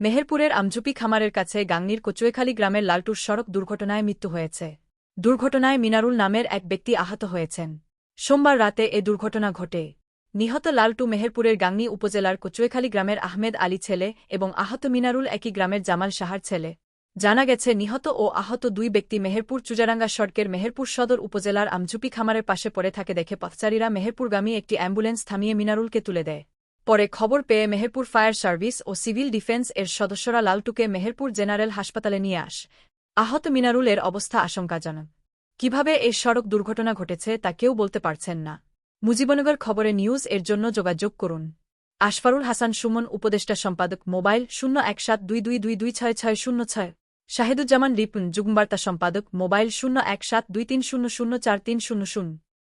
মেহেরপুরের আমঝুপি খামারের কাছে গাংনির কচুয়েখালী গ্রামের লালটুর সড়ক দুর্ঘটনায় মৃত্যু হয়েছে। দুর্ঘটনায় মিনারুল নামের এক ব্যক্তি আহত হয়েছেন। সোমবার রাতে এ দুর্ঘটনা ঘটে। নিহত লালটু মেহেরপুরের গাংনী উপজেলার কচুয়েখালী গ্রামের আহমেদ আলী ছেলে এবং আহত মিনারুল একই গ্রামের জামাল সাহার ছেলে। জানা গেছে, নিহত ও আহত দুই ব্যক্তি মেহেরপুর চুজারাঙ্গা সড়কের মেহেরপুর সদর উপজেলার আমঝুপি খামারের পাশে পড়ে থাকে দেখে পথচারীরা মেহেরপুরগামী একটি অ্যাম্বুলেন্স থামিয়ে মিনারুলকে তুলে দেয়। পরে খবর পেয়ে মেহেরপুর ফায়ার সার্ভিস ও সিভিল ডিফেন্স এর সদস্যরা লালটুকে মেহেরপুর জেনারেল হাসপাতালে নিয়ে আস। আহত মিনারুলের অবস্থা আশঙ্কাজনক। কীভাবে এই সড়ক দুর্ঘটনা ঘটেছে তা কেউ বলতে পারছেন না। মুজিবনগর খবরে নিউজ এর জন্য যোগাযোগ করুন। আশফারুল হাসান সুমন, উপদেষ্টা সম্পাদক, মোবাইল শূন্য এক সাত দুই দুই দুই দুই ছয় ছয় শূন্য ছয়। শাহিদুজ্জামান রিপুন যুগ্মবার্তা সম্পাদক, মোবাইল শূন্য এক সাত দুই তিন শূন্য শূন্য চার তিন শূন্য শূন্য।